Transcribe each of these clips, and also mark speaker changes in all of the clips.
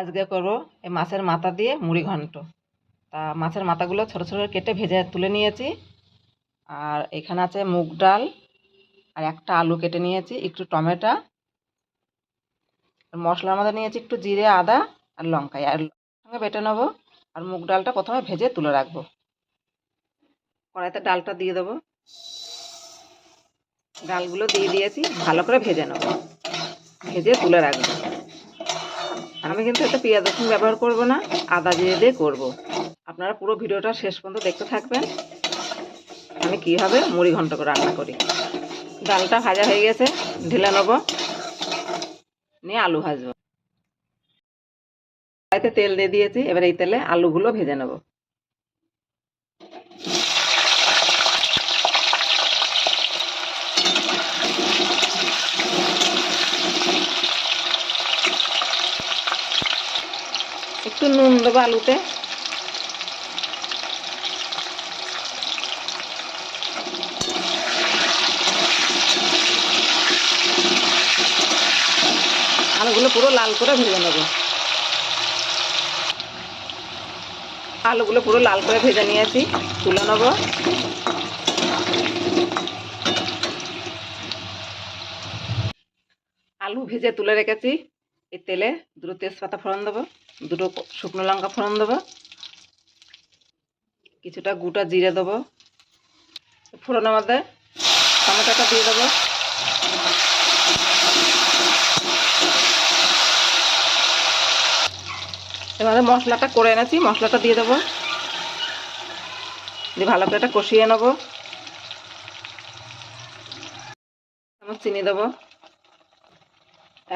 Speaker 1: আজকে করব এই মাছের মাথা দিয়ে মুড়ি ঘন্ট। তা মাছের মাথাগুলো ছোটো ছোটো কেটে ভেজে তুলে নিয়েছি। আর এখানে আছে মুগ ডাল আর একটা আলু কেটে নিয়েছি, একটু টমেটো। আর মশলার মধ্যে নিয়েছি একটু জিরে, আদা আর লঙ্কা। আর সঙ্গে বেটে নেব আর মুগ ডালটা প্রথমে ভেজে তুলে রাখব। কড়াইতে ডালটা দিয়ে দেবো। ডালগুলো দিয়ে দিয়েছি, ভালো করে ভেজে নেব। ভেজে তুলে রাখব। আমি কিন্তু এতে পেঁয়াজ রসুন ব্যবহার করব না, আদা দিয়ে দিয়ে করব। আপনারা পুরো ভিডিওটা শেষ পর্যন্ত দেখতে থাকবেন। আমি কীভাবে মুড়ি ঘন্ট করে রান্না করি। ডালটা ভাজা হয়ে গেছে, ঢেলে নেব, নিয়ে আলু ভাজবো। কড়াইতে তেল দিয়ে দিয়েছি, এবার এই তেলে আলুগুলো ভেজে নেব। একটু নুন দেবো আলুতে। আলুগুলো পুরো লাল করে ভেজে নেব। আলুগুলো পুরো লাল করে ভেজে নিয়েছি, তুলে নেব। আলু ভেজে তুলে রেখেছি, এই তেলে দুটো তেজপাতা ফোড়ন দেবো। দুটো শুকনো লঙ্কা ফোড়ন দেবো। কিছুটা গোটা জিরে দেবো। ফোড়নের মধ্যে টমেটোটা দিয়ে দেবো। এবারে মশলাটা করে এনেছি, মশলাটা দিয়ে দেবো। দিয়ে ভালো করে এটা কষিয়ে নেব। চামচ চিনি দেবো।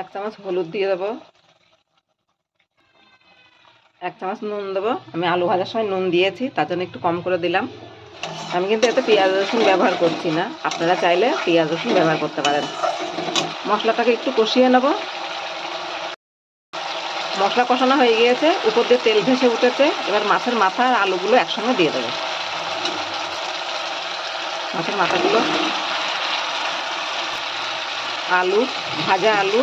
Speaker 1: এক চামচ হলুদ দিয়ে দেবো। এক চামচ নুন দেবো। আমি আলু ভাজার সময় নুন দিয়েছি, তার জন্য একটু কম করে দিলাম। আমি কিন্তু এতে পেঁয়াজ, রসুন ব্যবহার করছি না। আপনারা চাইলে পেঁয়াজ, রসুন ব্যবহার করতে পারেন। মশলাটাকে একটু কষিয়ে নেব। মশলা কষানো হয়ে গিয়েছে, উপর দিয়ে তেল ভেসে উঠেছে। এবার মাছের মাথা আর আলুগুলো একসঙ্গে দিয়ে দেবো। মাছের মাথাগুলো আলু, ভাজা আলু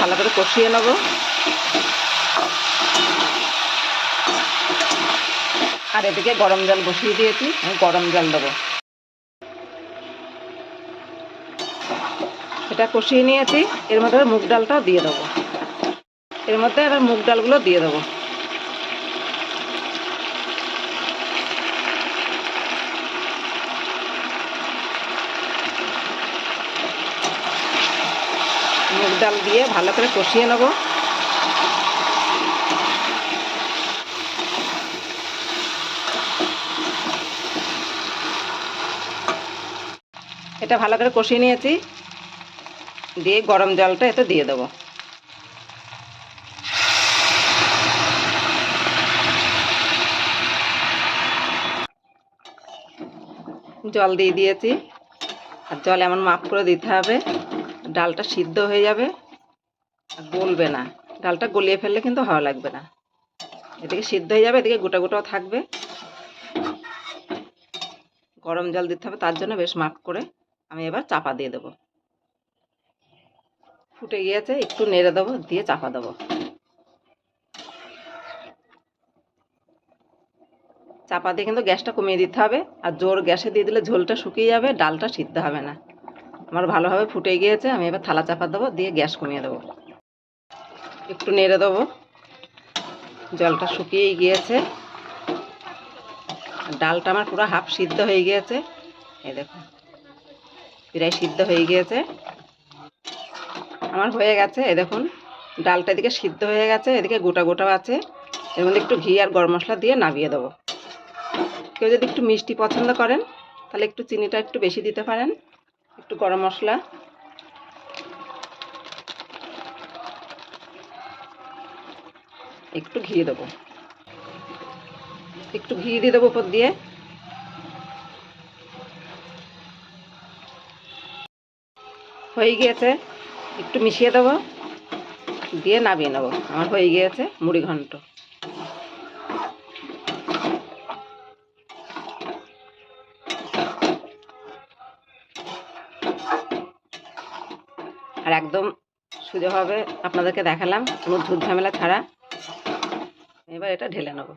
Speaker 1: ভালো করে কষিয়ে নেব। আর এদিকে গরম জল বসিয়ে দিয়েছি, আমি গরম জল দেবো। এটা কষিয়ে নিয়েছি, এর মধ্যে মুগ ডালটাও দিয়ে দেবো। এর মধ্যে আবার মুগ ডালগুলো দিয়ে দেবো মুগ ডাল দিয়ে ভালো করে কষিয়ে নেব। এটা ভালো করে কষিয়ে নিয়েছি। দিয়ে গরম জলটা এতে দিয়ে দেবো। জল দিয়ে দিয়েছি। আর জল এমন মাপ করে দিতে হবে। ডালটা সিদ্ধ হয়ে যাবে। গলবে না। ডালটা গলিয়ে ফেললে কিন্তু ভালো লাগবে না। এদিকে সিদ্ধ হয়ে যাবে, এদিকে গোটা গোটাও থাকবে। গরম জল দিতে হবে, তার জন্য বেশ মাপ করে আমি এবার চাপা দিয়ে দেবো। ফুটে গিয়েছে, একটু নেড়ে দেবো, দিয়ে চাপা দেবো। চাপা দিয়ে কিন্তু গ্যাসটা কমিয়ে দিতে হবে। আর জোর গ্যাসে দিয়ে দিলে ঝোলটা শুকিয়ে যাবে, ডালটা সিদ্ধ হবে না। আমার ভালোভাবে ফুটে গিয়েছে, আমি এবার থালা চাপা দেবো, দিয়ে গ্যাস কমিয়ে দেবো। একটু নেড়ে দেবো। জলটা শুকিয়েই গিয়েছে। ডালটা আমার পুরো হাফ সিদ্ধ হয়ে গিয়েছে। এই দেখো, প্রায় সিদ্ধ হয়ে গিয়েছে। আমার হয়ে গেছে এ দেখুন, ডালটা এদিকে সিদ্ধ হয়ে গেছে, এদিকে গোটা গোটাও আছে। এর মধ্যে একটু ঘি আর গরম মশলা দিয়ে নামিয়ে দেবো। কেউ যদি একটু মিষ্টি পছন্দ করেন, তাহলে একটু চিনিটা একটু বেশি দিতে পারেন। একটু গরম মশলা। একটু ঘি দেবো। একটু ঘি দিয়ে দেবো উপর দিয়ে। হয়ে গিয়েছে, একটু মিশিয়ে দেবো। দিয়ে নামিয়ে নেব। আমার হয়ে গিয়েছে মুড়ি ঘন্ট আর একদম সোজাভাবে আপনাদেরকে দেখালাম কোনো ঝুট ঝামেলা ছাড়া। এবার এটা ঢেলে নেব।